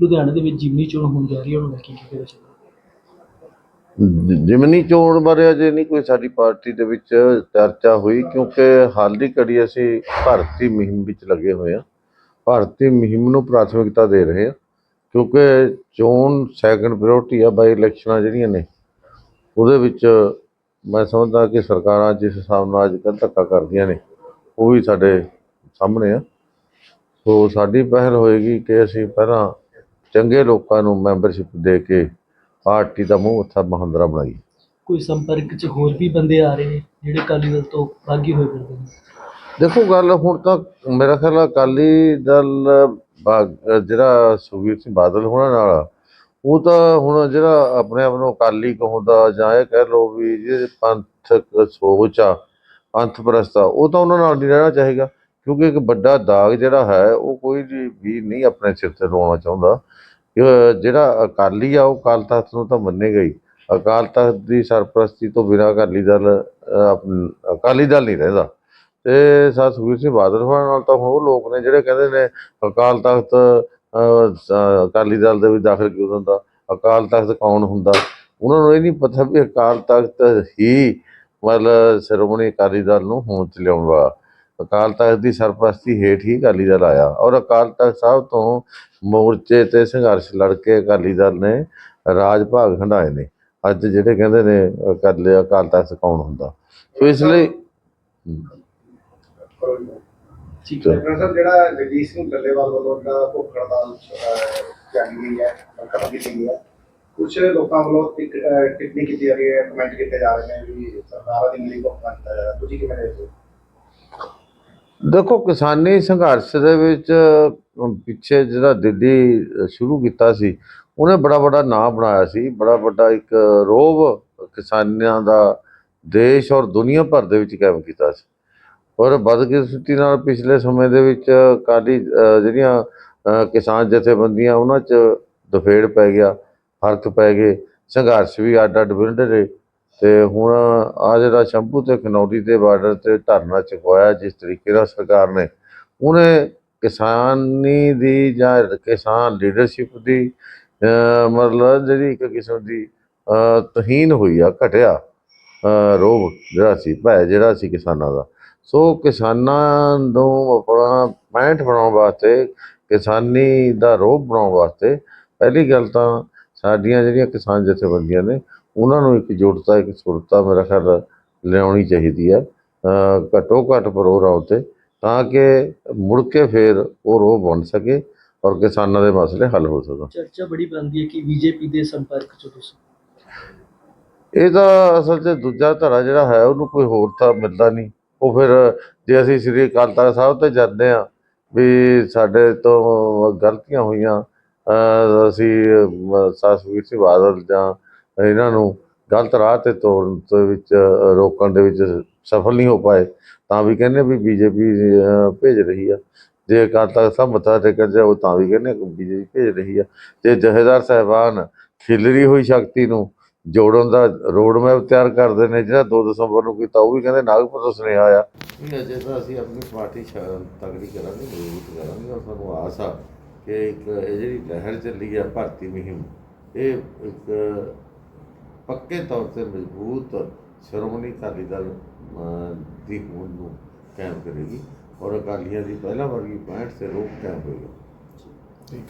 ਲੁਧਿਆਣੇ ਦੇ ਵਿੱਚ ਜਿਮਨੀ ਚੋਣ ਹੋਣ ਜਾ ਰਹੀ ਹੈ, ਉਹਨਾਂ ਕੀ ਕੀ ਕਹਿਣਾ ਚਾਹੁੰਦੇ ਜਿਮਨੀ ਚੋਣ ਬਾਰੇ ਅਜੇ ਨਹੀਂ ਕੋਈ ਸਾਡੀ ਪਾਰਟੀ ਦੇ ਵਿੱਚ ਚਰਚਾ ਹੋਈ, ਕਿਉਂਕਿ ਹਾਲ ਦੀ ਘੜੀ ਅਸੀਂ ਭਾਰਤੀ ਮੁਹਿੰਮ ਵਿੱਚ ਲੱਗੇ ਹੋਏ ਹਾਂ। ਭਾਰਤੀ ਮੁਹਿੰਮ ਨੂੰ ਪ੍ਰਾਥਮਿਕਤਾ ਦੇ ਰਹੇ ਹਾਂ, ਕਿਉਂਕਿ ਚੋਣ ਸੈਕੰਡ ਪ੍ਰਾਇੋਰਟੀ ਆ ਬਾਈ ਇਲੈਕਸ਼ਨਾਂ ਜਿਹੜੀਆਂ ਨੇ, ਉਹਦੇ ਵਿੱਚ ਮੈਂ ਸਮਝਦਾ ਕਿ ਸਰਕਾਰਾਂ ਜਿਸ ਹਿਸਾਬ ਨਾਲ ਅੱਜ ਕੱਲ੍ਹ ਧੱਕਾ ਕਰਦੀਆਂ ਨੇ, ਉਹ ਵੀ ਸਾਡੇ ਸਾਹਮਣੇ ਆ। ਸੋ ਸਾਡੀ ਪਹਿਲ ਹੋਏਗੀ ਕਿ ਅਸੀਂ ਪਹਿਲਾਂ ਚੰਗੇ ਲੋਕਾਂ ਨੂੰ ਮੈਂਬਰਸ਼ਿਪ ਦੇ ਕੇ ਪਾਰਟੀ ਦਾ ਮੂੰਹ ਮੱਥਾ ਮਹੰਦਰਾ ਬਣਾਈਏ ਕੋਈ ਸੰਪਰਕ 'ਚ ਹੋਰ ਵੀ ਬੰਦੇ ਆ ਰਹੇ ਨੇ ਜਿਹੜੇ ਅਕਾਲੀ ਦਲ ਤੋਂ ਬਾਗੀ ਹੋਏ ਫਿਰਦੇ ਨੇ? ਦੇਖੋ ਗੱਲ ਹੁਣ ਤਾਂ ਮੇਰਾ ਖਿਆਲ ਆ ਅਕਾਲੀ ਦਲ ਜਿਹੜਾ ਸੁਖਬੀਰ ਸਿੰਘ ਬਾਦਲ ਹੋਣਾ ਨਾਲ ਉਹ ਤਾਂ ਹੁਣ ਜਿਹੜਾ ਆਪਣੇ ਆਪ ਨੂੰ ਅਕਾਲੀ ਕਹਾਉਂਦਾ ਜਾਂ ਇਹ ਕਹਿ ਲਓ ਵੀ ਜਿਹੜੇ ਪੰਥਕ ਸੋਚ ਆ ਪੰਥ ਪ੍ਰਸਤ ਆ ਉਹ ਤਾਂ ਉਹਨਾਂ ਨਾਲ ਨਹੀਂ ਰਹਿਣਾ ਚਾਹੀਦਾ। ਕਿਉਂਕਿ ਇੱਕ ਵੱਡਾ ਦਾਗ ਜਿਹੜਾ ਹੈ, ਉਹ ਕੋਈ ਵੀ ਨਹੀਂ ਆਪਣੇ ਸਿਰ ਤੇ ਲਾਉਣਾ ਚਾਹੁੰਦਾ। ਕਿ ਜਿਹੜਾ ਅਕਾਲੀ ਆ, ਉਹ ਅਕਾਲ ਤਖਤ ਨੂੰ ਤਾਂ ਮੰਨੇਗਾ ਹੀ। ਅਕਾਲ ਤਖਤ ਦੀ ਸਰਪ੍ਰਸਤੀ ਤੋਂ ਬਿਨਾਂ ਅਕਾਲੀ ਦਲ ਅਕਾਲੀ ਦਲ ਨਹੀਂ ਰਹਿੰਦਾ। ਤੇ ਸਰ ਸੁਖਬੀਰ ਸਿੰਘ ਬਾਦਲ ਹੋਣਾ ਨਾਲ ਤਾਂ ਹੁਣ ਉਹ ਲੋਕ ਨੇ ਜਿਹੜੇ ਕਹਿੰਦੇ ਨੇ ਅਕਾਲ ਤਖਤ ਅਕਾਲੀ ਦਲ ਦੇ ਵਿੱਚ ਦਾਖਲ ਕਿਉਂ ਹੁੰਦਾ? ਅਕਾਲ ਤਖਤ ਕੌਣ ਹੁੰਦਾ? ਉਹਨਾਂ ਨੂੰ ਇਹ ਨਹੀਂ ਪਤਾ ਵੀ ਅਕਾਲ ਤਖਤ ਹੀ ਮਤਲਬ ਸ਼੍ਰੋਮਣੀ ਅਕਾਲੀ ਦਲ ਨੂੰ ਹੋਂਦ 'ਚ ਲਿਆਉਣ ਵਾਲਾ। ਅਕਾਲ ਤਖਤ ਦੀ ਸਰਪ੍ਰਸਤੀ ਹੇਠ ਹੀ ਅਕਾਲੀ ਦਲ ਆਇਆ ਔਰ ਅਕਾਲ ਤਖਤ ਸਾਹਿਬ ਤੋਂ ਮੋਰਚੇ ਤੇ ਸੰਘਰਸ਼ ਲੜ ਕੇ ਅਕਾਲੀ ਦਲ ਨੇ ਰਾਜ ਭਾਗ ਹੰਡਾਏ ਨੇ। ਅੱਜ ਜਿਹੜੇ ਕਹਿੰਦੇ ਨੇ ਅਕਾਲੀ ਅਕਾਲ ਤਖਤ ਕੌਣ ਹੁੰਦਾ? ਸੋ ਇਸ ਲਈ ਠੀਕ ਹੈ। ਡਾਕਟਰ ਜਿਹੜਾ ਜਗਜੀਤ ਸਿੰਘ ਡੱਲੇਵਾਲ ਵੱਲੋਂ ਜਿਹੜਾ ਭੁੱਖ ਹੜਤਾਲ ਜਾਰੀ ਗਈ ਹੈ ਖਤਮ ਕੀਤੀ ਹੈ ਕੁਝ ਲੋਕਾਂ ਵੱਲੋਂ ਟਿੱਪਣੀ ਕੀਤੀ ਜਾ ਰਹੀ ਹੈ, ਕਮੈਂਟ ਕੀਤੇ ਜਾ ਰਹੇ ਨੇ ਵੀ ਸਰਕਾਰ ਦੀ ਮਿਲੀ ਭੁੱਖ ਨਾ ਤੁਸੀਂ ਕਿਵੇਂ ਦੇਖਦੇ ਹੋ? ਦੇਖੋ, ਕਿਸਾਨੀ ਸੰਘਰਸ਼ ਦੇ ਵਿੱਚ ਪਿੱਛੇ ਜਿਹੜਾ ਦਿੱਲੀ ਸ਼ੁਰੂ ਕੀਤਾ ਸੀ, ਉਹਨੇ ਬੜਾ ਵੱਡਾ ਨਾਂ ਬਣਾਇਆ ਸੀ। ਬੜਾ ਵੱਡਾ ਇੱਕ ਰੋਬ ਕਿਸਾਨਾਂ ਦਾ ਦੇਸ਼ ਔਰ ਦੁਨੀਆ ਭਰ ਦੇ ਵਿੱਚ ਕਾਇਮ ਕੀਤਾ ਸੀ। ਔਰ ਬਦਕਿਸਮਤੀ ਨਾਲ ਪਿਛਲੇ ਸਮੇਂ ਦੇ ਵਿੱਚ ਕਾਲੀ ਜਿਹੜੀਆਂ ਕਿਸਾਨ ਜਥੇਬੰਦੀਆਂ, ਉਹਨਾਂ 'ਚ ਦਫੇੜ ਪੈ ਗਿਆ, ਫ਼ਰਕ ਪੈ ਗਏ, ਸੰਘਰਸ਼ ਵੀ ਅੱਡ ਅੱਡ ਵਿੰਡ ਰਹੇ। ਤੇ ਹੁਣ ਆ ਜਿਹੜਾ ਸ਼ੰਭੂ ਤੇ ਖਨੌਰੀ ਦੇ ਬਾਰਡਰ ਤੇ ਧਰਨਾ ਚੁਕਵਾਇਆ ਜਿਸ ਤਰੀਕੇ ਨਾਲ ਸਰਕਾਰ ਨੇ, ਉਹਨੇ ਕਿਸਾਨੀ ਦੀ ਜਾਂ ਕਿਸਾਨ ਲੀਡਰਸ਼ਿਪ ਦੀ ਮਤਲਬ ਜਿਹੜੀ ਇੱਕ ਕਿਸਮ ਦੀ ਤਹੀਨ ਹੋਈ ਆ, ਘਟਿਆ ਰੋਹ ਜਿਹੜਾ ਸੀ, ਭੈ ਜਿਹੜਾ ਸੀ ਕਿਸਾਨਾਂ ਦਾ। ਸੋ ਕਿਸਾਨਾਂ ਨੂੰ ਆਪਣਾ ਪੈਂਠ ਬਣਾਉਣ ਵਾਸਤੇ, ਕਿਸਾਨੀ ਦਾ ਰੋਬ ਬਣਾਉਣ ਵਾਸਤੇ ਪਹਿਲੀ ਗੱਲ ਤਾਂ ਸਾਡੀਆਂ ਜਿਹੜੀਆਂ ਕਿਸਾਨ ਜਥੇਬੰਦੀਆਂ ਨੇ ਉਹਨਾਂ ਨੂੰ ਇੱਕ ਜੁੜਤਾ ਇੱਕ ਸੁਰਤਾ ਮੇਰਾ ਖਿਆਲ ਲਿਆਉਣੀ ਚਾਹੀਦੀ ਹੈ ਘੱਟੋ ਘੱਟ ਪ੍ਰੋਗਰਾਮ ਤੇ ਤਾਂ ਕਿ ਮੁੜ ਕੇ ਫਿਰ ਉਹ ਰੋਹ ਬਣ ਸਕੇ ਔਰ ਕਿਸਾਨਾਂ ਦੇ ਮਸਲੇ ਹੱਲ ਹੋ ਸਕਣ। ਚਰਚਾ ਬੜੀ ਬਣਦੀ ਹੈ ਕਿ ਬੀਜੇਪੀ ਦੇ ਸੰਪਰਕ 'ਚ ਤੁਸੀਂ। ਇਹ ਤਾਂ ਅਸਲ 'ਚ ਦੂਜਾ ਧੜਾ ਜਿਹੜਾ ਹੈ ਉਹਨੂੰ ਕੋਈ ਹੋਰ ਤਾਂ ਮਿਲਦਾ ਨਹੀਂ। ਉਹ ਫਿਰ ਜੇ ਅਸੀਂ ਸ੍ਰੀ ਅਕਾਲ ਤਖਤ ਸਾਹਿਬ ਤੇ ਜਾਂਦੇ ਆ ਵੀ ਸਾਡੇ ਤੋਂ ਗਲਤੀਆਂ ਹੋਈਆਂ ਅਸੀਂ ਸਤਿਗੁਰੂ ਸਿੰਘ ਬਾਦਲ ਜਾਂ ਇਹਨਾਂ ਨੂੰ ਗਲਤ ਰਾਹ ਤੇ ਤੋਰਨ ਦੇ ਵਿੱਚ ਰੋਕਣ ਦੇ ਵਿੱਚ ਸਫਲ ਨਹੀਂ ਹੋ ਪਾਏ, ਤਾਂ ਵੀ ਕਹਿੰਦੇ ਵੀ ਬੀਜੇਪੀ ਭੇਜ ਰਹੀ ਆ। ਜੇ ਅਕਾਲ ਤਖਤ ਸਾਹਿਬ ਮੱਥਾ ਟੇਕਣ ਜਾਓ, ਤਾਂ ਵੀ ਕਹਿੰਦੇ ਬੀਜੇਪੀ ਭੇਜ ਰਹੀ ਆ। ਜੇ ਜਹੇਦਾਰ ਸਾਹਿਬਾਨ ਖਿਲਰੀ ਹੋਈ ਸ਼ਕਤੀ ਨੂੰ ਜੋੜਨ ਦਾ ਰੋਡ ਮੈਪ ਤਿਆਰ ਕਰਦੇ ਨੇ, ਜਿਹੜਾ 2 ਦਸੰਬਰ ਨੂੰ ਕੀਤਾ, ਉਹ ਵੀ ਕਹਿੰਦੇ ਨਾਗਪੁਰ ਤੋਂ ਸੁਨੇਹਾ ਆਇਆ। ਨਹੀਂ, ਅਜੇ ਤਾਂ ਅਸੀਂ ਆਪਣੀ ਪਾਰਟੀ ਤਗੜੀ ਕਰਾਂਗੇ, ਮਜ਼ਬੂਤ ਕਰਾਂਗੇ ਔਰ ਸਾਨੂੰ ਆਸ ਆ ਕਿ ਇੱਕ ਇਹ ਜਿਹੜੀ ਲਹਿਰ ਚੱਲੀ ਆ, ਭਰਤੀ ਮੁਹਿੰਮ, ਇਹ ਇੱਕ ਪੱਕੇ ਤੌਰ ਤੇ ਮਜ਼ਬੂਤ ਸ਼੍ਰੋਮਣੀ ਅਕਾਲੀ ਦਲ ਦੀ ਹੋਂਦ ਨੂੰ ਕਾਇਮ ਕਰੇਗੀ ਔਰ ਅਕਾਲੀਆਂ ਦੀ ਪਹਿਲਾਂ ਵਰਗੀ 65 ਤੇ ਰੋਕ ਕਾਇਮ ਹੋਏਗਾ। ਠੀਕ